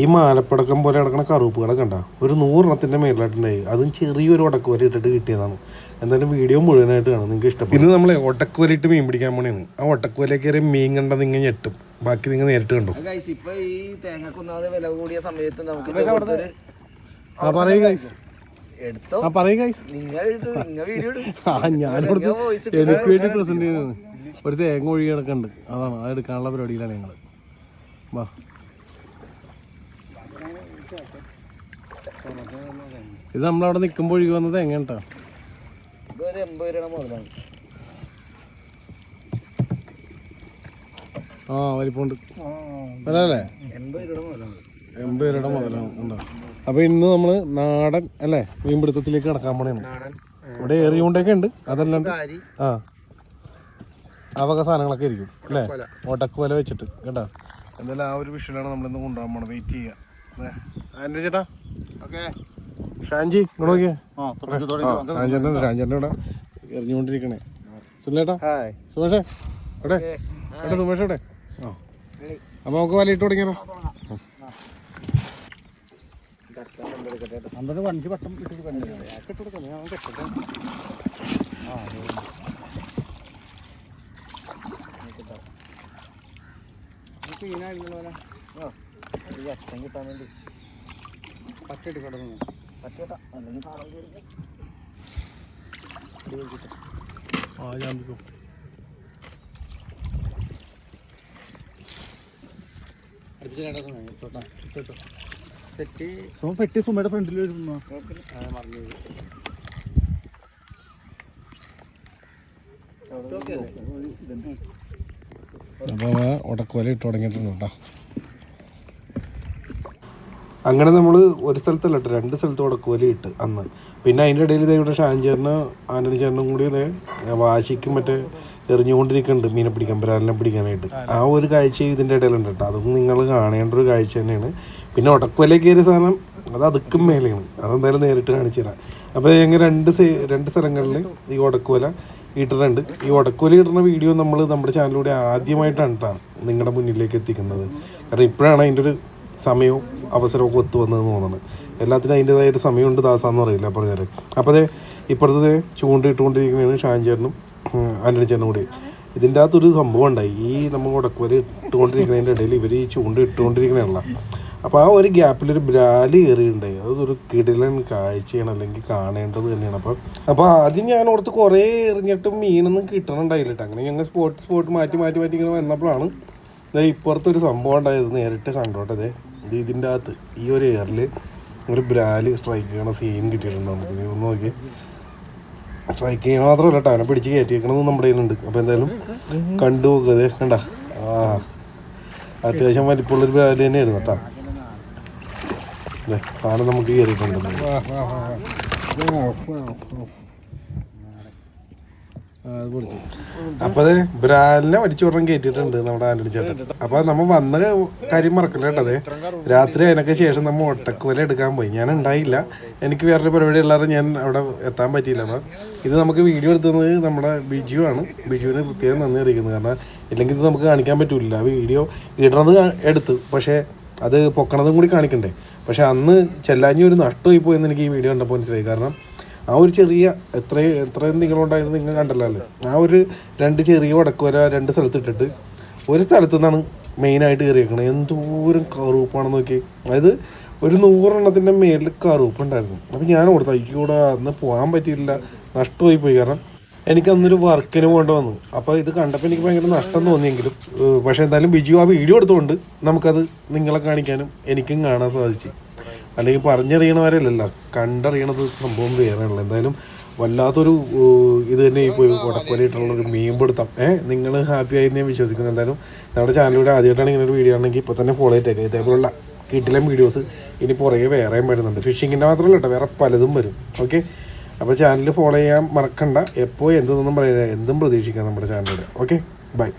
ഈ മാലപ്പടക്കം പോലെ കിടക്കുന്ന കറുപ്പുകളൊക്കെ കണ്ട. ഒരു നൂറെണ്ണത്തിന്റെ മേളിലായിട്ടുണ്ടായി. അതും ചെറിയൊരു ഉടക്കുവല ഇട്ടിട്ട് കിട്ടിയതാണ്. എന്തായാലും വീഡിയോ മുഴുവനായിട്ട് കാണും. നിങ്ങൾക്ക് ഇഷ്ടപ്പെടും. ഇന്ന് നമ്മളെ ഒട്ടക്കുവല ഇട്ട് മീൻ പിടിക്കാൻ പോണേന്ന് ആ ഒട്ടക്കുവല കയറി മീൻ കണ്ടത് ഇങ്ങനെ ഞെട്ടും. ബാക്കി നിങ്ങൾ നേരിട്ട് കണ്ടു. ഇപ്പൊ ഈ തേങ്ങക്കൊന്നാതെ വില കൂടിയ സമയത്ത് നമുക്ക് ആ പറയൂ ഗൈസ് എടുത്തോ? ആ പറയൂ ഗൈസ് നിങ്ങൾ ഇട്ട് നിങ്ങൾ വീഡിയോ ഇടും ആ ഞാനിവിടുത്തെ എനിക്ക് വേണ്ടി പ്രസന്റ് ചെയ്യുന്നത് ഒരു തേങ്ങ ഒഴുകി കിടക്കുന്നുണ്ട് അതാണ് അത് എടുക്കാനുള്ള പരിപാടിയിലാണ് ഞങ്ങൾ വാ. ഇത് നമ്മളവിടെ നിൽക്കുമ്പോൾ ഒഴുകി വന്നത് എങ്ങനെട്ടാ കേട്ടോ ഇതൊരു എൺപത് രൂപ മുതലാണ് ആ വലിപ്പമുണ്ട്. അല്ലേ? എൺപത് രൂപ മുതലാണ് എൺപത് രൂപയുടെ മുതലാണ് ഉണ്ടോ? അപ്പൊ ഇന്ന് നമ്മൾ നാടൻ അല്ലേ? മീൻപിടുത്തത്തിലേക്ക് കടക്കാൻ പോണേണ്. ഇവിടെ ഏറിയുകൊണ്ടൊക്കെ ഉണ്ട്. അതല്ലാണ്ട് ആ. ആ വക സാധനങ്ങളൊക്കെ ഇരിക്കും അല്ലേ? ഓട്ടക്ക് വല വെച്ചിട്ട് കേട്ടോ? എന്തായാലും ആ ഒരു വിഷയമാണ് നമ്മളിന്ന് കൊണ്ടുപോകാൻ പോണത്. വെയിറ്റ് ചെയ്യുക ആൻഡ്രി ചേട്ടാ. ഷാൻജി നോക്കിയേ. ഷാൻചേട്ടൻ ഷാൻചേട്ടൻ ഇവിടെ എറിഞ്ഞുകൊണ്ടിരിക്കണേ. സുനിലേട്ടാ സുമേഷേ അവിടെ എവിടെ സുമേഷ് അവിടെ ആ. അപ്പൊ നമുക്ക് വല ഇട്ട് തുടങ്ങിയാലോ അമ്പത് വഞ്ചി പട്ടം ഇട്ടിട്ട് കിട്ടാൻ വേണ്ടി. പറ്റിട്ട് കിടന്നു പറ്റിട്ട ആ ഞാൻ നിൽക്കും. പെട്ടി. സുമയുടെ ഫ്രണ്ടിൽ അപ്പോൾ ഉടക്കുവല ഇട്ട് തുടങ്ങിയിട്ടുണ്ട് കേട്ടോ. അങ്ങനെ നമ്മൾ ഒരു സ്ഥലത്തല്ല കേട്ടോ രണ്ട് സ്ഥലത്ത് ഉടക്കുവല ഇട്ട് അന്ന്. പിന്നെ അതിന്റെ ഇടയിൽ ഇതേ ഇവിടെ ഷാൻചേറിന് ആന്റണി ചേട്ടനും കൂടി ഇതേ വാശിക്കും മറ്റേ എറിഞ്ഞുകൊണ്ടിരിക്കുന്നുണ്ട് മീനെ പിടിക്കാൻ പരാലിനെ പിടിക്കാനായിട്ട്. ആ ഒരു കാഴ്ച ഇതിന്റെ ഇടയിലുണ്ട് കേട്ടോ അതും നിങ്ങൾ കാണേണ്ട ഒരു കാഴ്ച തന്നെയാണ്. പിന്നെ ഉടക്കുവല കയറിയ സാധനം അത് അതുക്കും മേലെയാണ്. അതെന്തായാലും നേരിട്ട് കാണിച്ചു തരാം. അപ്പോൾ ഞങ്ങൾ രണ്ട് രണ്ട് സ്ഥലങ്ങളിൽ ഈ ഉടക്കുവല ഇട്ടിട്ടുണ്ട്. ഈ ഉടക്കുവല ഇടുന്ന വീഡിയോ നമ്മൾ നമ്മുടെ ചാനലിലൂടെ ആദ്യമായിട്ടാണ് കേട്ടോ നിങ്ങളുടെ മുന്നിലേക്ക് എത്തിക്കുന്നത്. കാരണം ഇപ്പോഴാണ് അതിന്റെ ഒരു സമയവും അവസരമൊക്കെ ഒത്തു വന്നതെന്ന് തോന്നുന്നത് എല്ലാത്തിനും അതിന്റെതായ ഒരു സമയമുണ്ട് ദാസാന്ന് പറയില്ല പറഞ്ഞാൽ അപ്പോൾ അതെ ഇപ്പോഴത്തെ ചൂണ്ടിട്ടുകൊണ്ടിരിക്കുകയാണ് ഷാൻചേട്ടനും ആന്റണി ചേട്ടനും കൂടി ഇതിന്റെ അകത്തൊരു സംഭവം ഉണ്ടായി ഈ നമ്മൾ ഉടക്കുവല ഇട്ടുകൊണ്ടിരിക്കുന്നതിന്റെ ഇടയിൽ ഇവർ ഈ ചൂണ്ട ഇട്ടുകൊണ്ടിരിക്കണല്ല അപ്പോൾ ആ ഒരു ഗ്യാപ്പിലൊരു ബ്രാലി കയറിയിട്ടുണ്ടായി അതൊരു കിടിലൻ കാഴ്ചയാണ് അല്ലെങ്കിൽ കാണേണ്ടത് തന്നെയാണ്. അപ്പോൾ അപ്പോൾ ആദ്യം ഞാൻ ഓർത്ത് കുറേ എറിഞ്ഞിട്ടും മീനൊന്നും കിട്ടണുണ്ടായില്ല കേട്ടോ. അങ്ങനെ ഞങ്ങൾ സ്പോട്ട് സ്പോട്ട് മാറ്റി മാറ്റി മാറ്റി ഇങ്ങനെ വന്നപ്പോഴാണ് ഇപ്പുറത്തൊരു സംഭവം ഉണ്ടായത്. നേരിട്ട് കണ്ടോട്ടതേ ഇത് ഇതിന്റെ അകത്ത് ഈ ഒരു എയറിൽ ഒരു ബ്രാൽ സ്ട്രൈക്ക് ചെയ്യണ സീൻ കിട്ടിയിട്ടുണ്ട് നമുക്ക്. നീ ഒന്ന് നോക്കി സ്ട്രൈക്ക് ചെയ്യണ മാത്രമല്ല ടാനെ പിടിച്ച് കയറ്റിയേക്കണമെന്ന് നമ്മുടെ കയ്യിലുണ്ട്. അപ്പോൾ എന്തായാലും കണ്ടു നോക്കുക കണ്ട? ആ. അത്യാവശ്യം വലിപ്പമുള്ളൊരു ബ്രാൽ തന്നെയായിരുന്നു കേട്ടോ. സാധനം നമുക്ക് കയറിയിട്ടുണ്ട്. അപ്പൊ അത് ബ്രാലിനെ വിടണം കയറ്റിയിട്ടുണ്ട് നമ്മുടെ ആന്റണി ചേട്ടൻ. അപ്പൊ നമ്മ വന്ന കാര്യം മറക്കല്ല കേട്ടത് രാത്രി അതിനൊക്കെ ശേഷം നമ്മ ഒട്ടക്കുവല എടുക്കാൻ പോയി. ഞാൻ ഉണ്ടായില്ല. എനിക്ക് വേറൊരു പരിപാടി ഉള്ളത് ഞാൻ അവിടെ എത്താൻ പറ്റിയില്ല. അപ്പൊ ഇത് നമുക്ക് വീഡിയോ എടുത്തത് നമ്മുടെ ബിജു ആണ്. ബിജുവിന് പ്രത്യേകം നന്ദി അറിയിക്കുന്നത് കാരണം ഇല്ലെങ്കിൽ ഇത് നമുക്ക് കാണിക്കാൻ പറ്റൂല. വീഡിയോ ഇടണത് എടുത്തു. പക്ഷേ അത് പൊക്കണതും കൂടി കാണിക്കണ്ടേ. പക്ഷെ അന്ന് ചെല്ലാഞ്ഞി ഒരു നഷ്ടമായി പോയെന്ന് എനിക്ക് ഈ വീഡിയോ കണ്ടപ്പോൾ മനസ്സിലായി. കാരണം ആ ഒരു ചെറിയ എത്ര എത്രയും നിങ്ങളുണ്ടായിരുന്നു നിങ്ങൾ കണ്ടല്ലോ ആ ഒരു രണ്ട് ചെറിയ വടക്ക് വര രണ്ട് സ്ഥലത്ത് ഇട്ടിട്ട് ഒരു സ്ഥലത്തു നിന്നാണ് മെയിനായിട്ട് കയറിയേക്കണത് എന്തോരം കറുപ്പാണെന്ന് നോക്കി. അതായത് ഒരു നൂറെണ്ണത്തിന്റെ മേളിൽ കറുപ്പ് ഉണ്ടായിരുന്നു. ഞാൻ കൊടുത്തു അയ്യോടാ അന്ന് പോകാൻ പറ്റിയില്ല. നഷ്ടമായി പോയി. കാരണം എനിക്ക് അന്നൊരു വർക്കിന് പോകേണ്ടി വന്നു. അപ്പോൾ ഇത് കണ്ടപ്പോൾ എനിക്ക് ഭയങ്കര നഷ്ടം തോന്നിയെങ്കിലും പക്ഷേ എന്തായാലും ബിജു ആ വീഡിയോ എടുത്തുകൊണ്ട് നമുക്കത് നിങ്ങളെ കാണിക്കാനും എനിക്കും കാണാൻ സാധിച്ചു. അല്ലെങ്കിൽ പറഞ്ഞറിയണവരല്ലല്ലോ കണ്ടറിയണത് സംഭവം വേറെയാണല്ലോ. എന്തായാലും വല്ലാത്തൊരു ഇത് തന്നെ ഇപ്പോൾ കൊടക്കൊലയിട്ടുള്ളൊരു മീൻപിടുത്തം. ഏഹ് നിങ്ങൾ ഹാപ്പി ആയി ഞാൻ വിശ്വസിക്കുന്നു. എന്തായാലും നമ്മുടെ ചാനലിലൂടെ ആദ്യമായിട്ടാണ് ഇങ്ങനെ ഒരു വീഡിയോ ആണെങ്കിൽ ഇപ്പോൾ തന്നെ ഫോളോ ചെയ്തേക്കുക ഇതേപോലുള്ള കിട്ടിലും വീഡിയോസ് ഇനി പുറകെ വേറെയും വരുന്നുണ്ട്. ഫിഷിങ്ങിന്റെ മാത്രമല്ല കേട്ടോ വേറെ പലതും വരും. ഓക്കെ അപ്പോൾ ചാനൽ ഫോളോ ചെയ്യാൻ മറക്കണ്ട. എപ്പോൾ എന്തെന്നൊന്നും പറയാ എന്തും പ്രതീക്ഷിക്കാം നമ്മുടെ ചാനലിൽ ഓക്കെ ബൈ